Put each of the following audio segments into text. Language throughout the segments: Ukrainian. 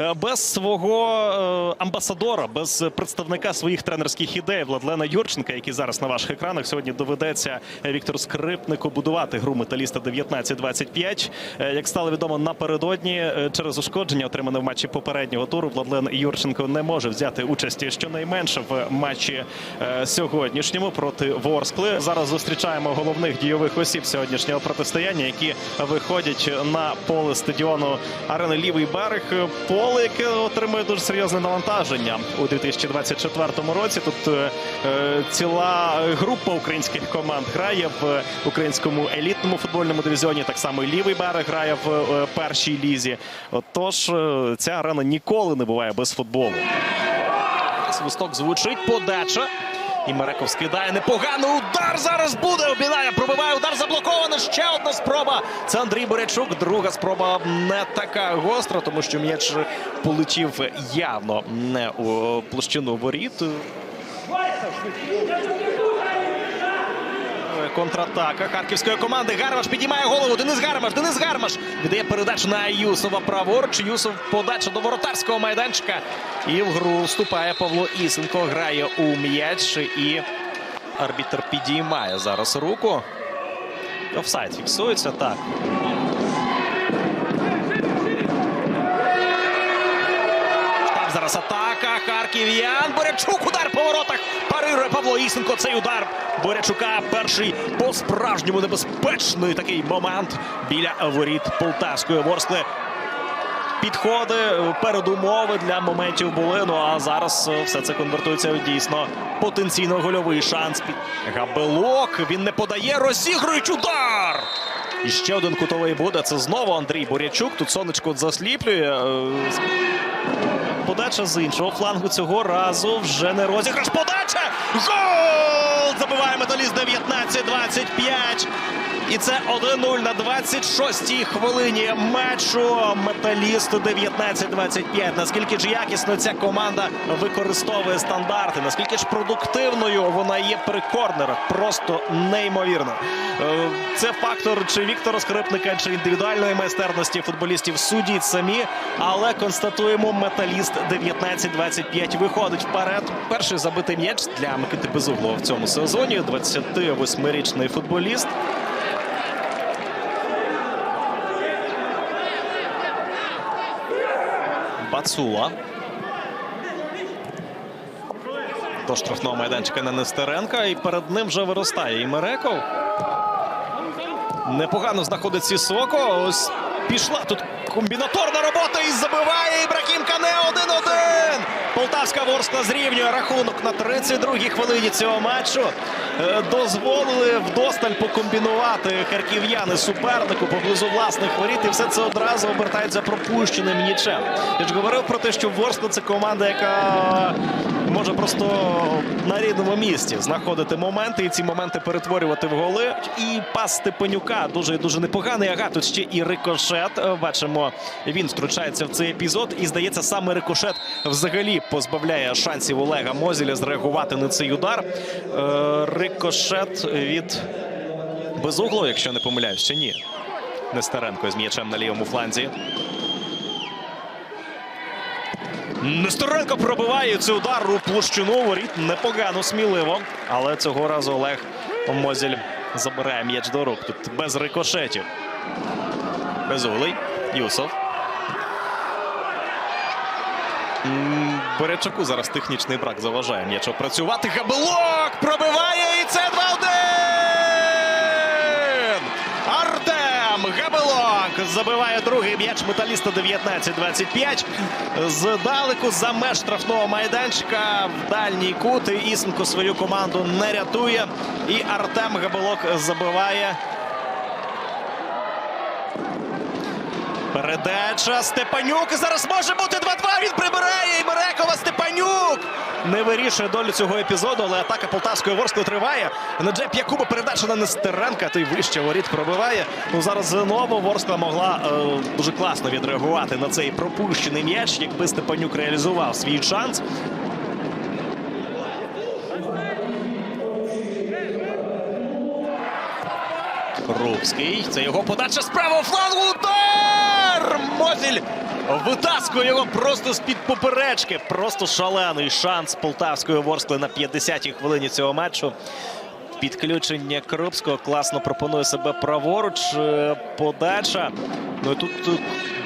Е, Без свого е, амбасадора, без представника своїх тренерських ідей Владлена Юрченка, який зараз на ваших екранах сьогодні доведеться Віктору Скрипнику будувати гру металіста 19-25. Е, Як стало відомо напередодні, через ушкодження, отримане в матчі попереднього туру, Владлен Юрченко не може взяти участі щонайменше в матчі сьогоднішньому проти Ворскли. Зараз зустрічаємо головних дійових осіб сьогоднішнього протистояння, які виходять на поле стадіону арени Лівий берег. Поле, яке отримує дуже серйозне навантаження у 2024 році. Тут е, е, ціла група українських команд грає в українському елітному футбольному дивізіоні. Так само і лівий берег грає в е, першій лізі. Отож, е, ця арена ніколи не буває без футболу. Свисток звучить подача. І Мереков скидає непоганий удар. Зараз буде. Обінає, пробиває удар заблокований. Ще одна спроба. Це Андрій Борячук. Друга спроба не така гостра, тому що м'яч полетів явно не у площину воріт. Контратака харківської команди. Гармаш підіймає голову. Денис Гармаш. Денис Гармаш віддає передачу на Юсова праворуч. Юсов подача до воротарського майданчика. І в гру вступає Павло Ісенко. Грає у м'яч. І арбітр підіймає зараз руку. Офсайд фіксується так. Там зараз атака. Харків'ян. Борячук. Удар по воротах. Парирує Павло Ісенко. Цей удар Борячука. Перший по-справжньому небезпечний такий момент біля воріт Полтавської Ворскли. Підходи, передумови для моментів були. Ну а зараз е, все це конвертується в дійсно потенційно гольовий шанс. Габелок. Він не подає. Розігрують удар. І ще один кутовий буде. Це знову Андрій Борячук. Тут сонечко засліплює. Подача з іншого флангу цього разу вже не розіграш. Подача! Гол! Забиває металіст 19-25. І це 1-0 на 26-й хвилині матчу. Металіст 19-25. Наскільки ж якісно ця команда використовує стандарти, наскільки ж продуктивною вона є при корнерах. Просто неймовірно. Е, Це фактор чи Віктора Скрипника, чи індивідуальної майстерності футболістів судіть самі. Але констатуємо, металіст 19-25 виходить вперед. Перший забитий м'яч для Микити Безуглова в цьому сезоні. 28-річний футболіст. Бацула. До штрафного майданчика на Нестеренка. І перед ним вже виростає і Мереков. Непогано знаходить Сісоко. Ось пішла тут комбінаторна робота і забиває Ібрахім Кане 1-1. Полтавська Ворскла зрівнює рахунок на 32-й хвилині цього матчу. Е, Дозволили вдосталь покомбінувати харків'яни супернику поблизу власних воріт. І все це одразу обертається пропущеним нічем. Я ж говорив про те, що Ворскла це команда, яка може просто на рідному місці знаходити моменти і ці моменти перетворювати в голи. І пас Степанюка дуже дуже непоганий. Ага, тут ще і рикошет. Бачимо, він втручається в цей епізод. І здається, саме рикошет взагалі позбавляє шансів Олега Мозіля зреагувати на цей удар. Е, Рикошет від Безуглого, якщо не помиляюсь, ще ні. Нестеренко з м'ячем на лівому фланзі. Нестеренко пробиває цей удар у площину воріт. Непогано, сміливо. Але цього разу Олег Мозіль забирає м'яч до рук. Тут без рикошетів. Безуглий. Юсов. М, Борячаку зараз технічний брак заважає м'яч опрацювати. Габелок пробиває і це 2-1! Забиває другий м'яч металіста 19-25. Здалеку за меж штрафного майданчика в дальній кут. І Ісенко свою команду не рятує. І Артем Габелок забиває. Передача Степанюк. Зараз може бути 2-2. Він прибирає. І Мерекова Степанюк. Не вирішує долю цього епізоду, але атака Полтавської Ворскли триває. Наджеп Якуба передача на Нестеренка. Той вище воріт пробиває. Ну зараз знову Ворскла могла е, дуже класно відреагувати на цей пропущений м'яч, якби Степанюк реалізував свій шанс. Крупський. Це його подача з правого флангу. Удар! Мозіль витаскує його просто з-під поперечки. Просто шалений шанс полтавської Ворскли на 50-й хвилині цього матчу. Підключення Крупського класно пропонує себе праворуч. Е, Подача. Ну і тут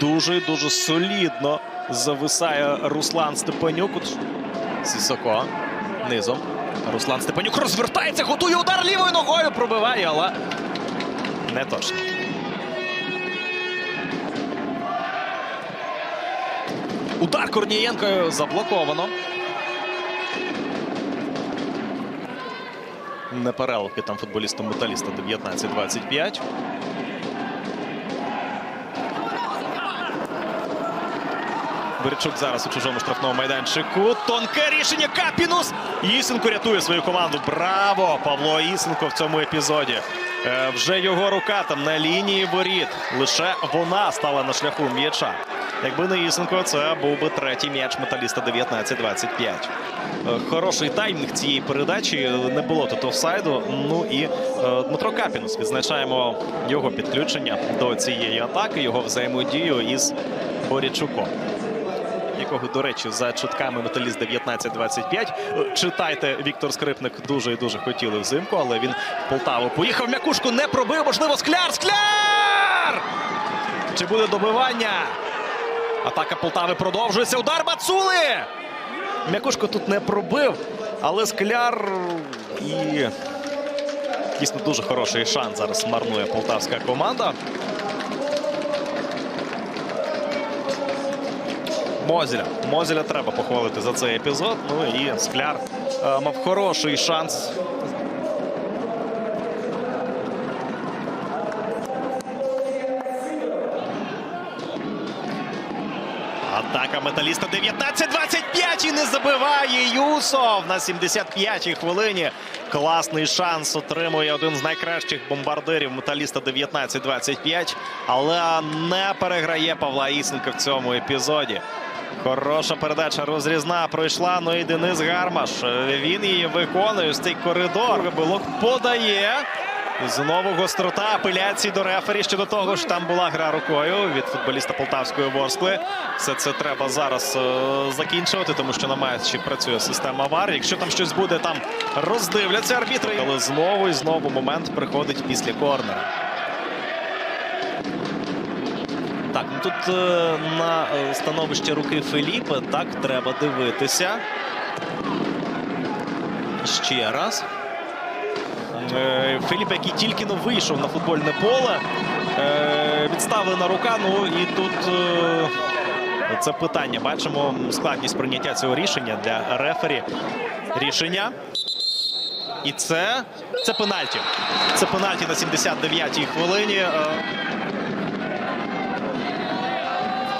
дуже дуже солідно зависає Руслан Степанюк. Сісоко низом. Руслан Степанюк розвертається, готує удар лівою ногою, пробиває, але не точно. Удар Корнієнко заблоковано. Не переливки там футболістам металіста 19-25. Беречук зараз у чужому штрафному майданчику. Тонке рішення Капінус. Ісенко рятує свою команду. Браво! Павло Ісенко в цьому епізоді. Е, вже його рука там на лінії воріт. Лише вона стала на шляху м'яча. Якби не Ісенко, це був би третій м'яч металіста 19-25. Е, Хороший таймінг цієї передачі. Не було тут офсайду. Ну і е, Дмитро Капінус. Відзначаємо його підключення до цієї атаки, його взаємодію із Борячуком якого, до речі, за чутками металіст 19-25. Е, Читайте, Віктор Скрипник дуже і дуже хотіли взимку, але він в Полтаву поїхав. М'якушку не пробив. Можливо, скляр! Скляр! Чи буде добивання? Атака Полтави продовжується. Удар Бацули! М'якушко тут не пробив, але скляр і дійсно дуже хороший шанс зараз марнує полтавська команда. Мозеля. Мозеля треба похвалити за цей епізод. Ну і скляр е, мав хороший шанс. Атака металіста 19-25 і не забиває Юсов на 75-й хвилині. Класний шанс отримує один з найкращих бомбардирів металіста 19-25, але не переграє Павла Ісенка в цьому епізоді. Хороша передача розрізна пройшла. Ну і Денис Гармаш. Він її виконує цей коридор. Билок подає. Знову гострота апеляції до рефері. Щодо того ж там була гра рукою від футболіста Полтавської Ворскли. Все це треба зараз е, закінчувати, тому що на матчі працює система ВАР. Якщо там щось буде, там роздивляться арбітри. Але знову і знову момент приходить після корнера. Так, ну тут е, на е, становище руки Феліпа так треба дивитися. Ще раз. Е, Філіп, який тільки но вийшов на футбольне поле. Е, Відставлена рука. Ну і тут е, це питання. Бачимо складність прийняття цього рішення для рефері. Рішення. І це, це пенальті. Це пенальті на 79-й хвилині.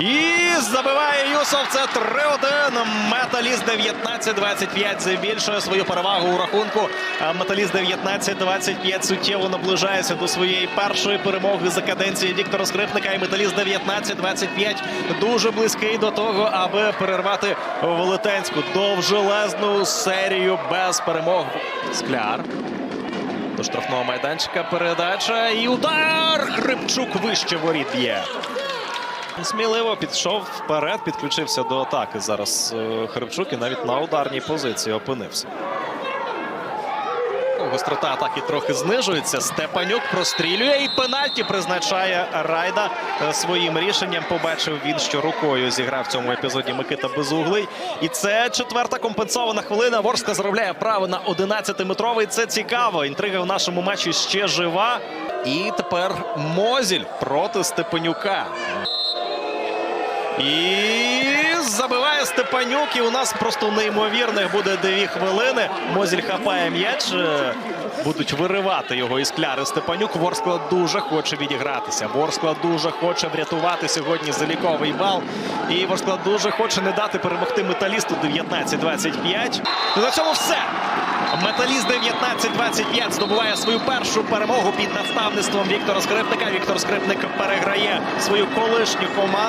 Е, І забиває Юсов. Це 3-1. Металіст 19-25 збільшує свою перевагу у рахунку. А Металіст 19-25 суттєво наближається до своєї першої перемоги за каденції Віктора Скрипника. І Металіст 19-25 дуже близький до того, аби перервати велетенську довжелезну серію без перемог. Скляр. До штрафного майданчика передача і удар! Хрипчук вище воріт б'є. Сміливо підійшов вперед, підключився до атаки. Зараз е, Хрипчук і навіть на ударній позиції опинився. Ну, Гострота атаки трохи знижується. Степанюк прострілює і пенальті призначає Райда е, своїм рішенням. Побачив він, що рукою зіграв в цьому епізоді Микита Безуглий. І це четверта компенсована хвилина. Ворска заробляє право на 11-метровий. Це цікаво. Інтрига в нашому матчі ще жива. І тепер Мозіль проти Степанюка. І забиває Степанюк. І у нас просто неймовірних буде дві хвилини. Мозіль хапає м'яч. Е, Будуть виривати його із кляри Степанюк. Ворскла дуже хоче відігратися. Ворскла дуже хоче врятувати сьогодні заліковий бал. І Ворскла дуже хоче не дати перемогти металісту 19-25. Ну, на цьому все. Металіст 19-25 здобуває свою першу перемогу під наставництвом Віктора Скрипника. Віктор Скрипник переграє свою колишню команду.